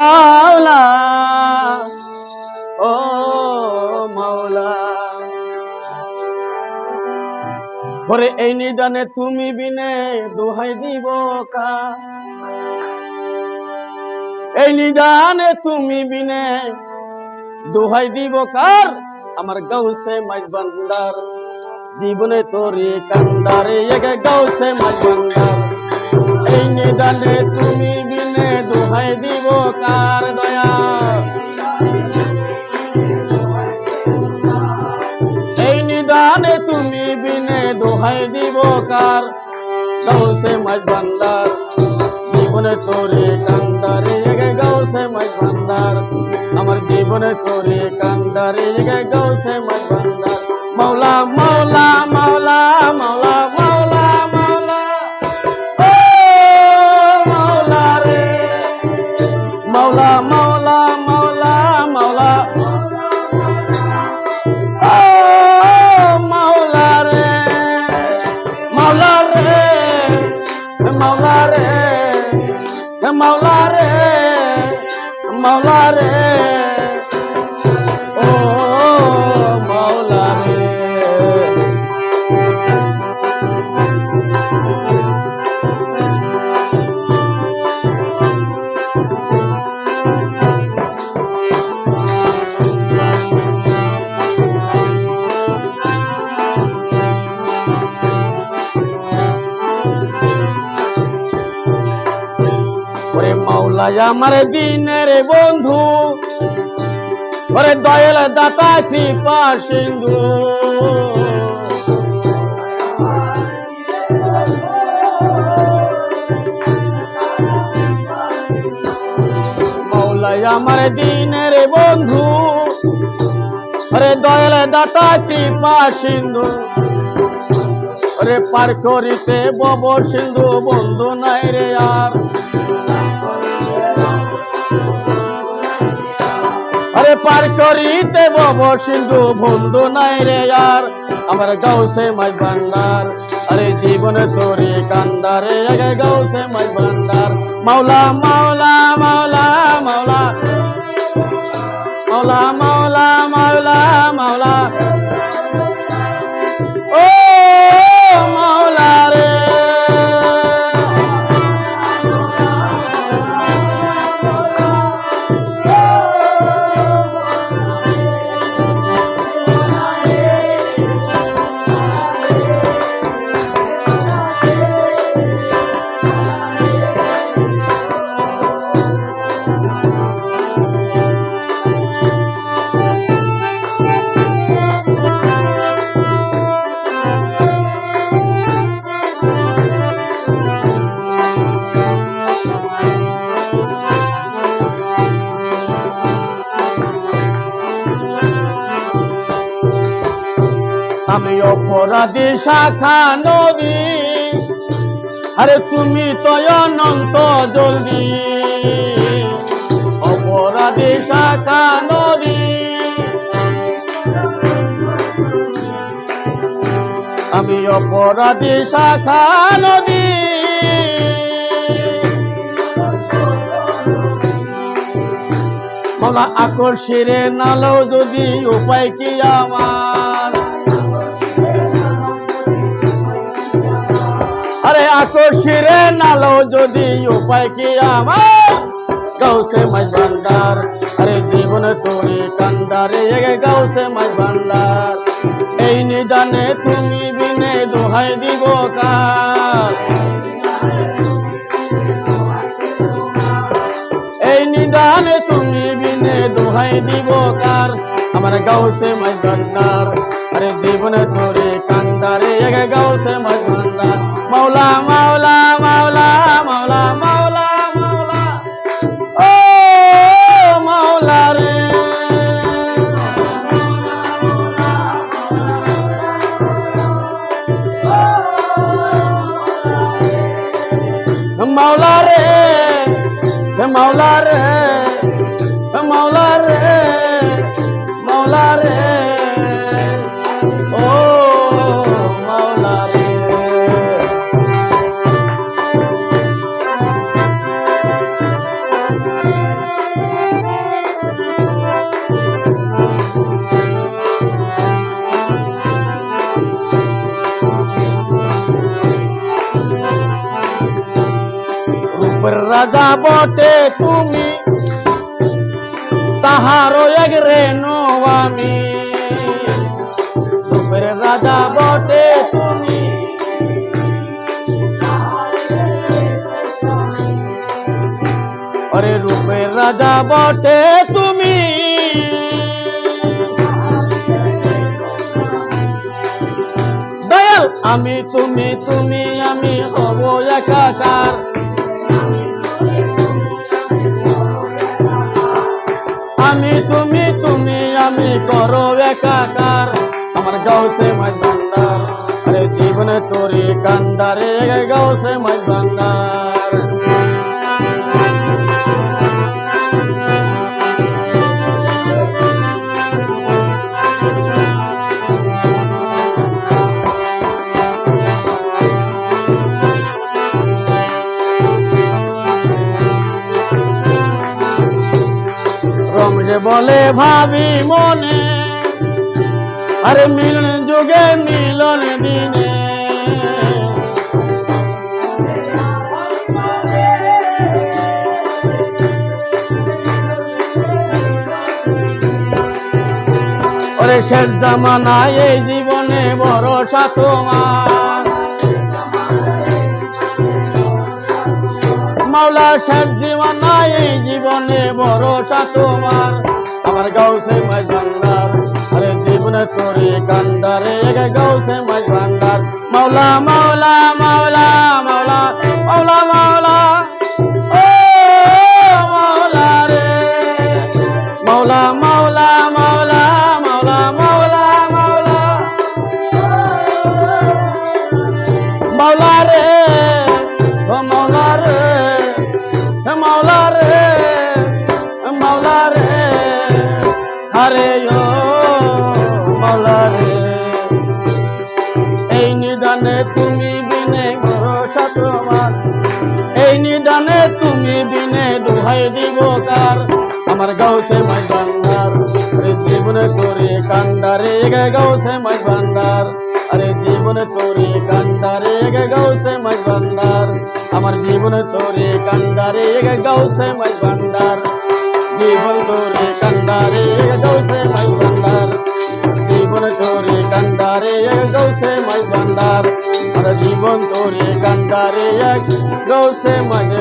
মাওলা, ও মাওলা। ওরে, এই নিদানে তুমি বিনে দোহাই দিব কা? এই নিদানে তুমি বিনে দোহাই দিব কার? আমার গাউসে মাইজ বান্দার, জীবনে তোরে কান্দারে এগে গাউসে মাইজ বান্দার। এই নিদানে তুমি বিনে দোহাই দিব কার দয়া? এই নিদানে তুমি বিনে দোহাই দিব কার? গাউসে মাইজ বান্দার জীবনে তোরে কান্দারে গাউসে মাইজ বান্দার আমার জীবনে তোরে কান্দারে গাউসে মাইজ মাওলা মাওলা মাওলা। মাওলা রে মাওলা রে মাওলা রে মাওলা রে মাওলা রে। মাওলাই আমার দিনের বন্ধু। ওরে দয়াল দাতা, কৃপা সিন্ধু। আমার দিনের বন্ধু। ওরে দয়াল দাতা, কৃপা সিন্ধু। ওরে পার করিতে বব সিন্ধু, বন্ধু নাই রে আর। পার করিতে দেব সিন্ধু, বন্ধু নাই রে আর। আমার গাউসে মাই ভান্ডার, আরে জীবন তোরে কান্দারে। আগে গাউসে মাই ভান্ডার। মাওলা মাওলা মাওলা মাওলা আমি অপরাধী শাখা নদী আরে তুমি তো অনন্ত জলদি। অপরাধী শাখা নদী আমি অপরাধী শাখা নদী মালা আকর্ষিরে নালো যদি উপায় কি আমার? আরে আকর্ষিরে নালো যদি উপায় কি আমার? গাউসে মাই ভান্ডার, আরে জীবন তোরে কান্দারে গাউসে মাই ভান্ডার। এই নিদানে তুমি বিনে দোহাই দিব কার? এই নিদানে তুমি বিনে দোহাই দিব কার? আমার গাউসে মাই ভান্ডার, আরে জীবনে তোরে কান্দারে গাউসে মাই ভান্ডার। মাওলা মাওলা মাওলা মাওলা মাওলা মাওলা ও মাওলা রে মাওলা রে মাওলা রে মাওলা রে মাওলা রে রাজা বটে তুমি, তাহারও এক রেণু আমি রাজা বটে তুমি অরে রূপের রাজা বটে তুমি, দয়াল, আমি তুমি তুমি, আমি আমি তুমি তুমি, আমি করো একাকার। আমার গাউসে মাঝ ভান্ডার, আরে জীবনে তোরে কান্দারে গাউসে মাঝ ভান্ডার। বলে ভাবি মনে। আরে মিলন যুগে মিলন দিনে ওরে শেষ জামানায় এই জীবনে ভরসা তোমার। মাওলা শেষ জীবনায় এই জীবনে ভরসা তোমার। আমার গাউসে মাই ভান্ডার, আরে জীবনে তোরে কান্দারে গাউসে মাই ভান্ডার। মাওলা মাওলা মাওলা মাওলা মাওলা মাওলা, ও মাওলা রে। মাওলা মাওলা আরে ও মাওলা রে এই নিদানে তুমি বিনে তোমার এই নিদানে তুমি বিনে দোহাই দিব কার। আমার গাউসে মাই ভান্ডার আরে জীবনে তোরে কান্দারে গে গাউসে মাই ভান্ডার আরে জীবনে তোরে কান্দারে গে গাউসে মাই ভান্ডার আমার জীবনে তোরে কান্দারে গে গাউসে মাই ভান্ডার কান্দারে গে গাউসে মাই ভান্ডার জীবন তোরে কান্দারে গৌসে মাই ভান্ডার আর জীবন তোরে কান্দারে গৌসে মাঝে